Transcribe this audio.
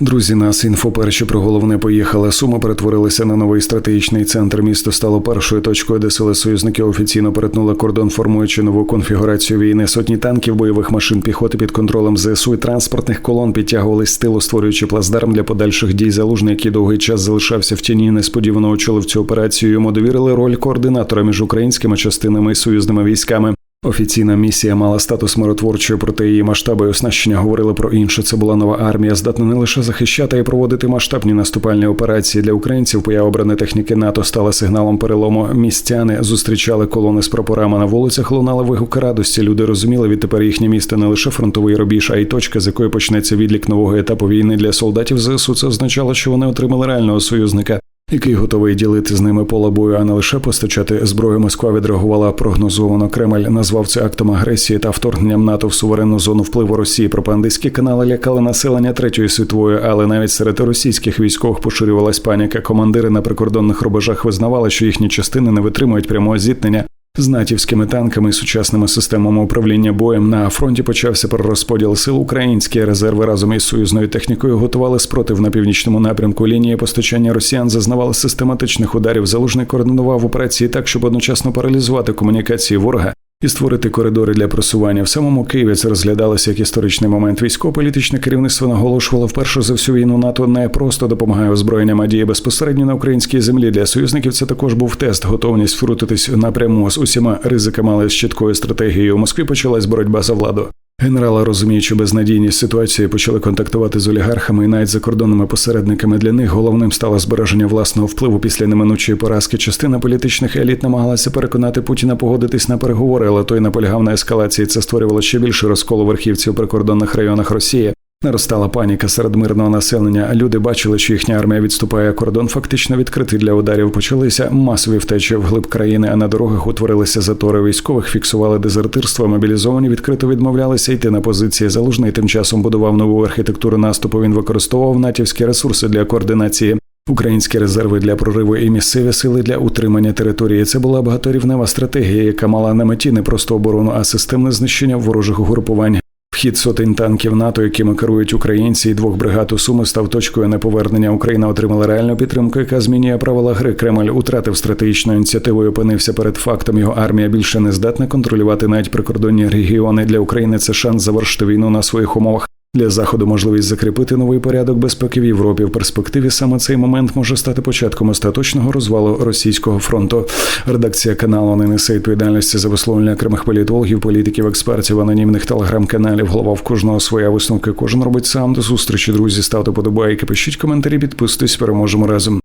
Друзі, нас інфо перші про головне поїхали. Сума перетворилися на новий стратегічний центр. Місто стало першою точкою, де сили союзники офіційно перетнули кордон, формуючи нову конфігурацію війни. Сотні танків, бойових машин піхоти під контролем ЗСУ і транспортних колон підтягувались з тилу, створюючи плацдарм для подальших дій. Залужний, який довгий час залишався в тіні, несподівано очолив цю операцію. Йому довірили роль координатора між українськими частинами і союзними військами. Офіційна місія мала статус миротворчої, проте її масштаби і оснащення говорили про інше. Це була нова армія, здатна не лише захищати і проводити масштабні наступальні операції для українців. Поява бронетехніки НАТО стала сигналом перелому. Містяни зустрічали колони з прапорами на вулицях. Лунали вигуки радості. Люди розуміли, відтепер їхнє місто не лише фронтовий рубіж, а й точка, з якої почнеться відлік нового етапу війни для солдатів ЗСУ. Це означало, що вони отримали реального союзника який готовий ділити з ними поле бою, а не лише постачати зброю. Москва відреагувала прогнозовано. Кремль назвав це актом агресії та вторгненням НАТО в суверенну зону впливу Росії. Пропагандистські канали лякали населення третьої світової, але навіть серед російських військових поширювалась паніка. Командири на прикордонних рубежах визнавали, що їхні частини не витримують прямого зіткнення. З натівськими танками і сучасними системами управління боєм на фронті почався перерозподіл сил. Українські резерви разом із союзною технікою готували спротив на північному напрямку. Лінії постачання росіян зазнавали систематичних ударів. Залужний координував операції так, щоб одночасно паралізувати комунікації ворога і створити коридори для просування. В самому Києві це розглядалося як історичний момент. Військово-політичне керівництво наголошувало вперше за всю війну НАТО не просто допомагає озброєнням, а діє безпосередньо на українській землі. Для союзників це також був тест, готовність втрутитись напряму з усіма ризиками, але з чіткою стратегією. У Москві почалась боротьба за владу. Генерали, розуміючи безнадійність ситуації, почали контактувати з олігархами і навіть закордонними посередниками. Для них головним стало збереження власного впливу після неминучої поразки. Частина політичних еліт намагалася переконати Путіна погодитись на переговори, але той наполягав на ескалації. Це створювало ще більше розколу верхівців у прикордонних районах Росії. Наростала паніка серед мирного населення. Люди бачили, що їхня армія відступає. Кордон фактично відкритий для ударів. Почалися масові втечі вглиб країни, а на дорогах утворилися затори. Військових фіксували дезертирство. Мобілізовані відкрито відмовлялися йти на позиції. Залужний тим часом будував нову архітектуру наступу. Він використовував натівські ресурси для координації. Українські резерви для прориву і місцеві сили для утримання території. Це була багаторівнева стратегія, яка мала на меті не просто оборону, а системне знищення ворожих угрупувань. Вхід сотень танків НАТО, якими керують українці, і двох бригад у Суми став точкою неповернення. Україна отримала реальну підтримку, яка змінює правила гри. Кремль утратив стратегічну ініціативу. і Опинився перед фактом. Його армія більше не здатна контролювати навіть прикордонні регіони. Для України це шанс завершити війну на своїх умовах. Для заходу можливість закріпити новий порядок безпеки в Європі. В перспективі саме цей момент може стати початком остаточного розвалу російського фронту. Редакція каналу не несе відповідальності за висловлення окремих політологів, політиків, експертів, анонімних телеграм-каналів. Голова в кожного своя висновки. Кожен робить сам до зустрічі. Друзі, ставте подобайки, пишіть коментарі, підписуйтесь. Переможемо разом.